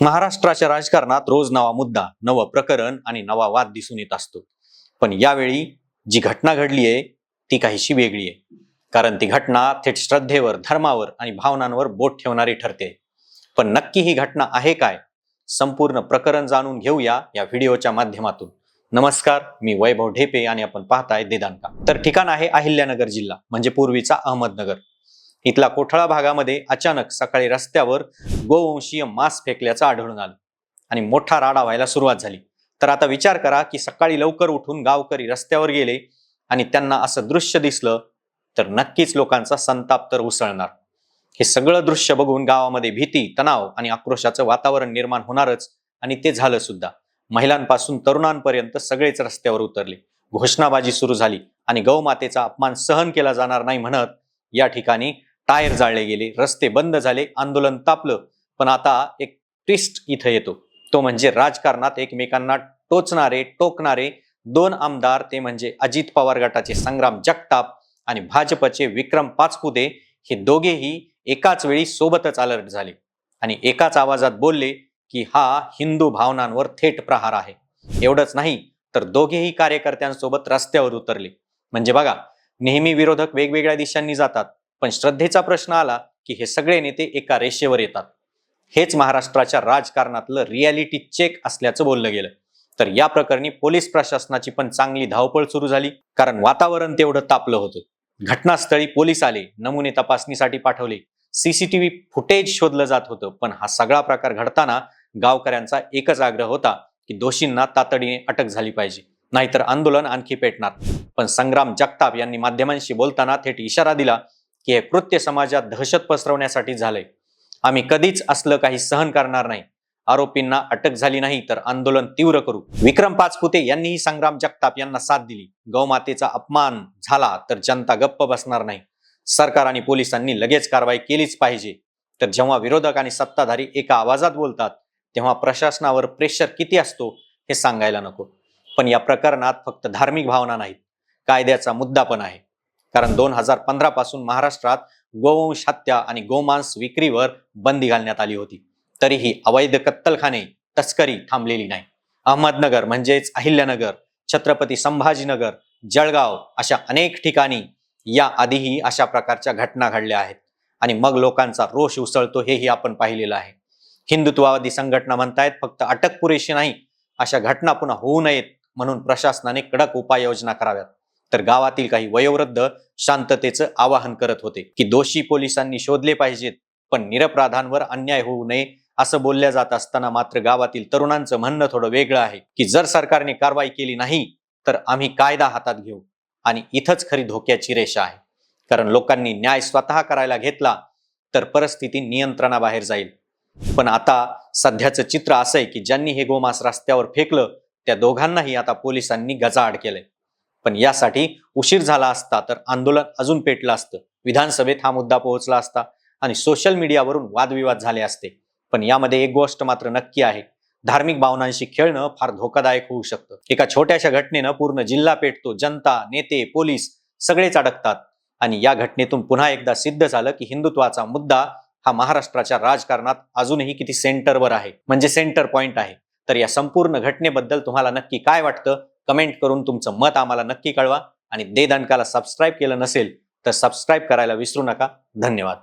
महाराष्ट्राच्या राजकारणात रोज नवा मुद्दा नवं प्रकरण आणि नवा वाद दिसून येत असतो. पण यावेळी जी घटना घडली आहे ती काहीशी वेगळी आहे. कारण ती घटना थेट श्रद्धेवर धर्मावर आणि भावनांवर बोट ठेवणारी ठरते. पण नक्की ही घटना आहे काय संपूर्ण प्रकरण जाणून घेऊया या व्हिडिओच्या माध्यमातून. नमस्कार मी वैभव ढेपे आणि आपण पाहताय देदानका. तर ठिकाण आहे अहिल्यानगर जिल्हा म्हणजे पूर्वीचा अहमदनगर. इथला कोठळा भागामध्ये अचानक सकाळी रस्त्यावर गोवंशीय मांस फेकल्याचं आढळून आलं आणि मोठा राडा व्हायला सुरुवात झाली. तर आता विचार करा की सकाळी लवकर उठून गावकरी रस्त्यावर गेले आणि त्यांना असं दृश्य दिसलं तर नक्कीच लोकांचा संताप तर उसळणार. हे सगळं दृश्य बघून गावामध्ये भीती तणाव आणि आक्रोशाचं वातावरण निर्माण होणारच आणि ते झालं सुद्धा. महिलांपासून तरुणांपर्यंत सगळेच रस्त्यावर उतरले. घोषणाबाजी सुरू झाली आणि गौमातेचा अपमान सहन केला जाणार नाही म्हणत या ठिकाणी टायर जाळले गेले रस्ते बंद झाले आंदोलन तापलं. पण आता एक ट्विस्ट इथं येतो. तो म्हणजे राजकारणात एकमेकांना टोचणारे टोकणारे दोन आमदार ते म्हणजे अजित पवार गटाचे संग्राम जगताप आणि भाजपचे विक्रम पाचपुते हे दोघेही एकाच वेळी सोबतच अलर्ट झाले. आणि एकाच आवाजात बोलले की हा हिंदू भावनांवर थेट प्रहार आहे. एवढंच नाही तर दोघेही कार्यकर्त्यांसोबत रस्त्यावर उतरले. म्हणजे बघा नेहमी विरोधक वेगवेगळ्या दिशांनी जातात. पण श्रद्धेचा प्रश्न आला की हे सगळे नेते एका रेषेवर येतात. हेच महाराष्ट्राच्या राजकारणातलं रियालिटी चेक असल्याचं बोललं गेलं. तर या प्रकरणी पोलीस प्रशासनाची पण चांगली धावपळ सुरू झाली. कारण वातावरण तेवढं तापलं होतं. घटनास्थळी पोलीस आले नमुने तपासणीसाठी पाठवले. सीसीटीव्ही फुटेज शोधलं जात होतं. पण हा सगळा प्रकार घडताना गावकऱ्यांचा एकच आग्रह होता की दोषींना तातडीने अटक झाली पाहिजे. नाहीतर आंदोलन आणखी पेटणार. पण संग्राम जगताप यांनी माध्यमांशी बोलताना थेट इशारा दिला की हे कृत्य समाजात दहशत पसरवण्यासाठी झालंय. आम्ही कधीच असलं काही सहन करणार नाही. आरोपींना अटक झाली नाही तर आंदोलन तीव्र करू. विक्रम पाचपुते यांनीही संग्राम जगताप यांना साथ दिली. गौमातेचा अपमान झाला तर जनता गप्प बसणार नाही. सरकार आणि पोलिसांनी लगेच कारवाई केलीच पाहिजे. तर जेव्हा विरोधक आणि सत्ताधारी एका आवाजात बोलतात तेव्हा प्रशासनावर प्रेशर किती असतो हे सांगायला नको. पण या प्रकरणात फक्त धार्मिक भावना नाहीत. कायद्याचा मुद्दा पण आहे. कारण दोन हजार पंधरा पासून महाराष्ट्रात गोवंश हत्या आणि गोमांस विक्रीवर बंदी घालण्यात आली होती. तरीही अवैध कत्तलखाने तस्करी थांबलेली नाही. अहमदनगर म्हणजेच अहिल्यानगर छत्रपती संभाजीनगर जळगाव अशा अनेक ठिकाणी या आधीही अशा प्रकारच्या घटना घडल्या आहेत. आणि मग लोकांचा रोष उसळतो हेही आपण पाहिलेलं आहे. हिंदुत्ववादी संघटना म्हणतायत फक्त अटक पुरेशी नाही अशा घटना पुन्हा होऊ नयेत म्हणून प्रशासनाने कडक उपाययोजना कराव्यात. तर गावातील काही वयोवृद्ध शांततेचं आवाहन करत होते की दोषी पोलिसांनी शोधले पाहिजेत पण निरपराधांवर अन्याय होऊ नये असं बोलल्या जात असताना मात्र गावातील तरुणांचं म्हणणं थोडं वेगळं आहे की जर सरकारने कारवाई केली नाही तर आम्ही कायदा हातात घेऊ आणि इथंच खरी धोक्याची रेषा आहे. कारण लोकांनी न्याय स्वतः करायला घेतला तर परिस्थिती नियंत्रणाबाहेर जाईल. पण आता सध्याचं चित्र असं आहे की ज्यांनी हे गोमांस रस्त्यावर फेकलं त्या दोघांनाही आता पोलिसांनी गजाआड केलंय. पण यासाठी उशीर झाला असता तर आंदोलन अजून पेटलं असतं. विधानसभेत हा मुद्दा पोहोचला असता आणि सोशल मीडियावरून वादविवाद झाले असते. पण यामध्ये एक गोष्ट मात्र नक्की आहे. धार्मिक भावनांशी खेळणं फार धोकादायक होऊ शकतं. एका छोट्याशा घटनेनं पूर्ण जिल्हा पेटतो. जनता नेते पोलीस सगळेच अडकतात. आणि या घटनेतून पुन्हा एकदा सिद्ध झालं की हिंदुत्वाचा मुद्दा हा महाराष्ट्राच्या राजकारणात अजूनही किती सेंटरवर आहे. म्हणजे सेंटर पॉइंट आहे. तर या संपूर्ण घटनेबद्दल तुम्हाला नक्की काय वाटतं? कमेंट करून तुमचं मत आम्हाला नक्की कळवा. आणि दे दणकाला सबस्क्राईब केलं नसेल तर सबस्क्राईब करायला विसरू नका. धन्यवाद.